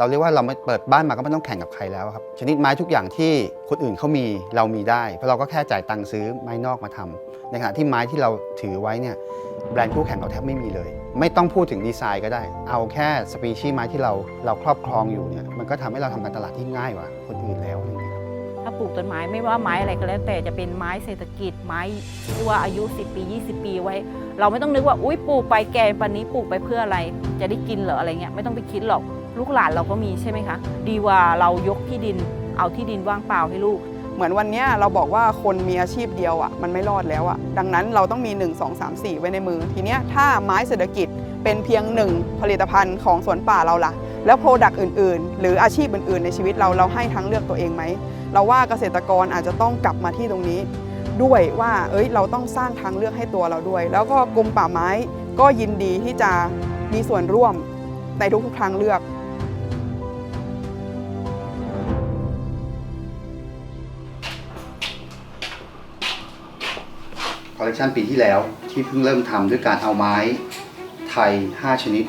เราเรียกว่าเราไม่เปิดบ้านมาก็ไม่ต้องแข่งกับใครแล้วครับ ชนิดไม้ทุกอย่างที่คนอื่นเขามีเรามีได้ เพราะเราก็แค่จ่ายตังค์ซื้อไม้นอกมาทำในขณะที่ไม้ที่เราถือไว้เนี่ยแบรนด์คู่แข่งเราแทบไม่มีเลย ไม่ต้องพูดถึงดีไซน์ก็ได้ เอาแค่สปีชีส์ไม้ที่เราเราครอบครองอยู่เนี่ยมันก็ทำให้เราทำการตลาดที่ง่ายกว่าคนอื่นแล้วอะไรเงี้ยครับถ้าปลูกต้นไม้ไม่ว่าไม้อะไรก็แล้ว แต่จะเป็นไม้เศรษฐกิจไม้ที่ว่าอายุ 10 ปี 20 ปีไว้ เราไม่ต้องนึกว่าอุ้ยปลูกไปแก่ปันนี้ปลูกไปเพื่ออะไร จะได้กินเหรออะไรเงี้ยไม่ต้องไปคิดหรอก ลูกหลานเราก็มีใช่ไหมคะ ดีกว่าเรายกที่ดิน เอาที่ดินว่างเปล่าให้ลูก เหมือนวันนี้เราบอกว่าคนมีอาชีพเดียวอะมันไม่รอดแล้วอะดังนั้นเราต้องมี 1 2 3 4 ไว้ในมือ ทีเนี้ยถ้าไม้เศรษฐกิจเป็นเพียงหนึ่งผลิตภัณฑ์ของสวนป่าเราล่ะ แล้วโปรดักต์อื่น ๆ หรืออาชีพอื่น ๆ ในชีวิตเราเราให้ทั้งเลือกตัวเองไหมเราว่าเกษตรกรอาจจะต้องกลับมาที่ตรงนี้ ด้วยว่าเอ้ยเราต้องสร้างทางเลือกให้ตัวเราด้วย แล้วก็กรมป่าไม้ก็ยินดีที่จะมีส่วนร่วมในทุกๆทางเลือก อลเลกชันปีที่แล้วที่เพิ่งเริ่มทำด้วยการเอาไม้ไทย 5 ชนิด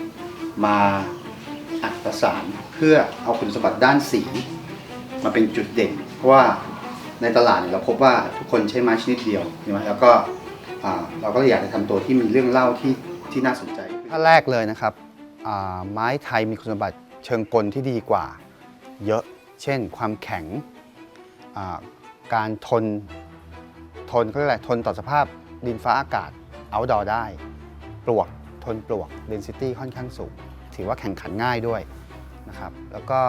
มาอัดประสานเพื่อเอาคุณสมบัติด้านสีมาเป็นจุดเด่น เพราะว่าในตลาดเนี่ยเราพบว่าทุกคนใช้ไม้ชนิดเดียวใช่ไหมแล้วก็เราก็เลยอยากจะทำตัวที่มีเรื่องเล่าที่ที่น่าสนใจถ้าแรกเลยนะครับไม้ไทยมีคุณสมบัติเชิงกลที่ดีกว่า เยอะ เช่น ความแข็งการทนทนเขาเรียกอะไรทนต่อสภาพ ดินฟ้าอากาศ outdoor ได้ ปลวกทนปลวก density ค่อนข้างสูง ถือว่าแข่งขันง่ายด้วยนะครับ แล้วก็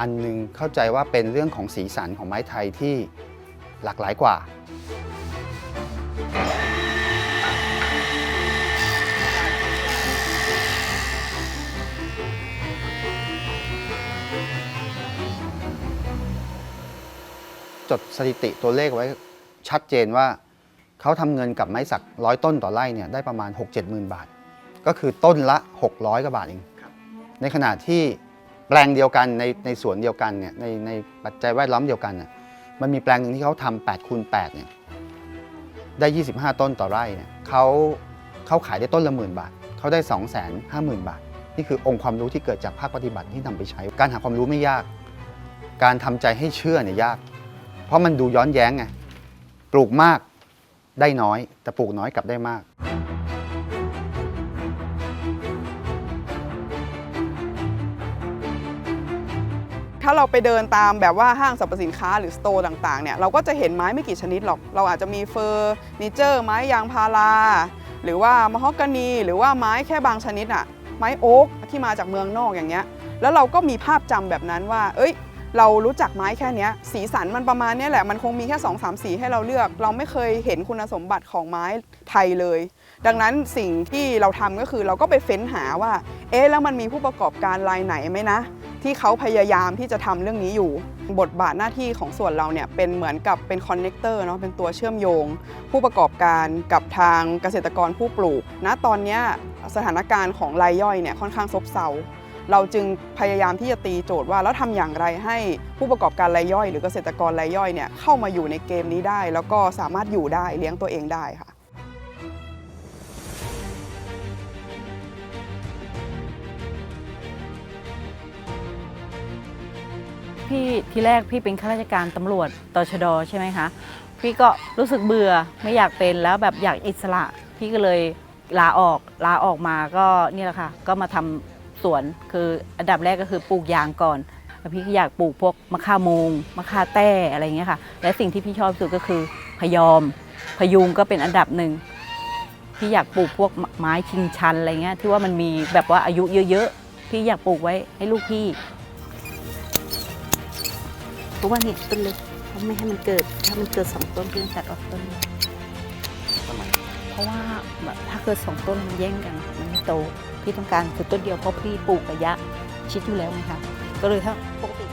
อันหนึงเข้าใจว่าเป็นเรื่องของสีสันของไม้ไทยที่หลากหลายกว่า จดสถิติตัวเลขไว้ชัดเจนว่า เขาทำเงินกับไม้สักร้อยต้นต่อไร่เนี่ยได้ประมาณ 6 7 0 0 0 0 บาท ก็คือต้นละ 600กว่าบาทเอง ในขณะที่แปลงเดียวกันในในสวนเดียวกันเนี่ยในในปัจจัยแวดล้อมเดียวกันเนี่ยมันมีแปลงหนึ่งที่เขาทำ8คูณ8เนี่ยได้ 25 ต้นต่อไร่เนี่ยเขาเขาขายได้ต้นละหมื่นบาทเขาได้ 2 5 0 0 0 0 บาท นี่คือองค์ความรู้ที่เกิดจากภาคปฏิบัติที่นำไปใช้ การหาความรู้ไม่ยาก การทำใจให้เชื่อเนี่ยยาก เพราะมันดูย้อนแย้งไงปลูกมาก ได้น้อย แต่ปลูกน้อยกลับได้มาก ถ้าเราไปเดินตามแบบว่าห้างสรรพสินค้าหรือสโตร์ต่างๆเนี่ยเราก็จะเห็นไม้ไม่กี่ชนิดหรอก เราอาจจะมีเฟอร์นิเจอร์ ไม้ยางพาราหรือว่ามะฮอกกานี หรือว่าไม้แค่บางชนิดอะไม้โอ๊กที่มาจากเมืองนอกอย่างเงี้ยแล้วเราก็มีภาพจำแบบนั้นว่า เอ้ย เรารู้จักไม้แค่นี้สีสันมันประมาณนี้แหละมันคงมีแค่2อสามสีให้เราเลือก เราไม่เคยเห็นคุณสมบัติของไม้ไทยเลย ดังนั้นสิ่งที่เราทำก็คือเราก็ไปเฟ้นหาว่า เอ๊ะแล้วมันมีผู้ประกอบการรายไหนไหมนะ ที่เขาพยายามที่จะทำเรื่องนี้อยู่ บทบาทหน้าที่ของส่วนเราเนี่ยเป็นเหมือนกับเป็นคอนเนคเตอร์เนาะเป็นตัวเชื่อมโยง ผู้ประกอบการกับทางเกษตรกรผู้ปลูกณตอนนี้สถานการณ์ของรายย่อยเนี่ยค่อนข้างซบเซา เราจึงพยายามที่จะตีโจทย์ว่าแล้วทำอย่างไรให้ผู้ประกอบการรายย่อย หรือเกษตรกรรายย่อยเนี่ยเข้ามาอยู่ในเกมนี้ได้ แล้วก็สามารถอยู่ได้เลี้ยงตัวเองได้ค่ะพี่ทีแรกพี่เป็นข้าราชการตำรวจตชดใช่ไหมคะพี่ก็รู้สึกเบื่อไม่อยากเป็นแล้วแบบอยากอิสระ พี่ก็เลยลาออกลาออกมาก็นี่แหละค่ะ ก็มาทำ สวน คืออันดับแรกก็คือปลูกยางก่อนแล้วพี่ก็อยากปลูกพวกมะข่าโมงมะข่าแต้อะไรอย่างเงี้ยค่ะ และสิ่งที่พี่ชอบที่สุดก็คือพยอม พยุงก็เป็นอันดับหนึ่งพี่อยากปลูกพวกไม้ชิงชันอะไรเงี้ยที่ว่ามันมีแบบว่าอายุเยอะๆพี่อยากปลูกไว้ให้ลูกพี่เพราะว่านี่ต้นเล็กเขาไม่ให้มันเกิด ถ้ามันเกิดสองต้นพี่ต้องตัดออกต้นหนึ่งเพราะว่าแบบถ้าเกิดสองต้นมันแย่งกันมันไม่โต พี่ต้องการคือต้นเดียวเพราะพี่ปลูกระยะชิดอยู่แล้วไงคะก็เลยถ้าปกติ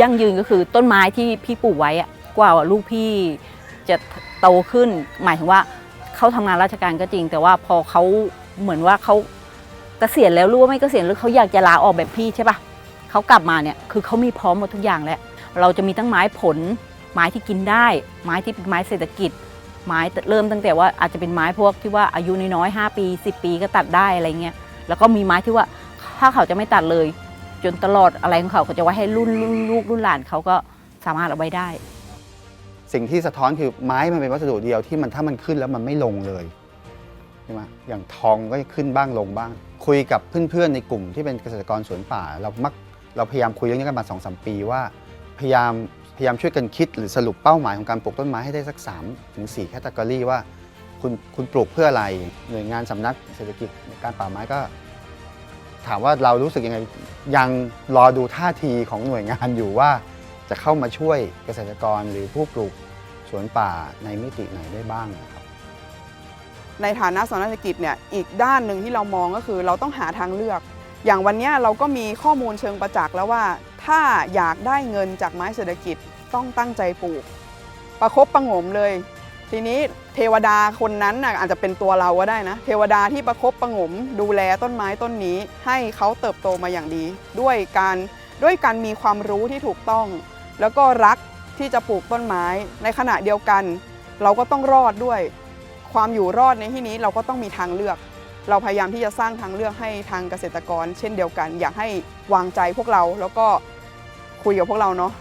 ยั่งยืนก็คือต้นไม้ที่พี่ปลูกไว้อะกว่าลูกพี่จะโตขึ้น หมายถึงว่าเขาทำงานราชการก็จริง แต่ว่าพอเขาเหมือนว่าเขาเกษียณแล้วรู้ว่าไม่เกษียณหรือเขาอยากจะลาออกแบบพี่ใช่ปะเขากลับมาเนี่ยคือเขามีพร้อมหมดทุกอย่างแล้วเราจะมีทั้งไม้ผล ไม้ที่กินได้ ไม้ที่เป็นไม้เศรษฐกิจ ไม้เริ่มตั้งแต่ว่าอาจจะเป็นไม้พวกที่ว่าอายุน้อยๆ5ปี 10 ปีก็ตัดได้อะไรเงี้ยแล้วก็มีไม้ที่ว่าถ้าเขาจะไม่ตัดเลย จนตลอดอะไรของเขาเขาจะไว้ให้รุ่นรุ่นลูกรุ่นหลานเขาก็สามารถเอาไว้ได้ สิ่งที่สะท้อนคือไม้มันเป็นวัสดุเดียวที่มันถ้ามันขึ้นแล้วมันไม่ลงเลยใช่ไหมอย่างทองก็ขึ้นบ้างลงบ้าง คุยกับเพื่อนๆในกลุ่มที่เป็นเกษตรกรสวนป่า เรามักเราพยายามคุยเรื่องนี้กันมาสองสมปีว่า พยายาม ยายามช่วยกันคิดหรือสรุปเป้าหมายของการปลูกต้นไม้ให้ได้สัก3ถึง4แคตตากรีว่าคุณคุณปลูกเพื่ออะไรหน่วยงานสำนักเศรษฐกิจการป่าไม้ก็ ถามว่าเรารู้สึกยังไงยังรอดูท่าทีของหน่วยงานอยู่ว่า จะเข้ามาช่วยเกษตรกรหรือผู้ปลูกสวนป่าในมิติไหนได้บ้างนะครับในฐานะสำนักเศรษฐกิจเนี่ยอีกด้านหนึ่งที่เรามองก็คือเราต้องหาทางเลือก อย่างวันนี้เราก็มีข้อมูลเชิงประจักษ์แล้วว่า ถ้าอยากได้เงินจากไม้เศรษฐกิจต้องตั้งใจปลูก ประคบประงมเลย ทีนี้เทวดาคนนั้นนะอาจจะเป็นตัวเราก็ได้นะ เทวดาที่ประคบประงมดูแลต้นไม้ต้นนี้ ให้เขาเติบโตมาอย่างดี ด้วยการด้วยการมีความรู้ที่ถูกต้อง แล้วก็รักที่จะปลูกต้นไม้ ในขณะเดียวกัน เราก็ต้องรอดด้วย ความอยู่รอดในที่นี้เราก็ต้องมีทางเลือก เราพยายามที่จะสร้างทางเลือกให้ทางเกษตรกร เช่นเดียวกัน อยากให้วางใจพวกเราแล้วก็ คุยกับพวกเราเนาะ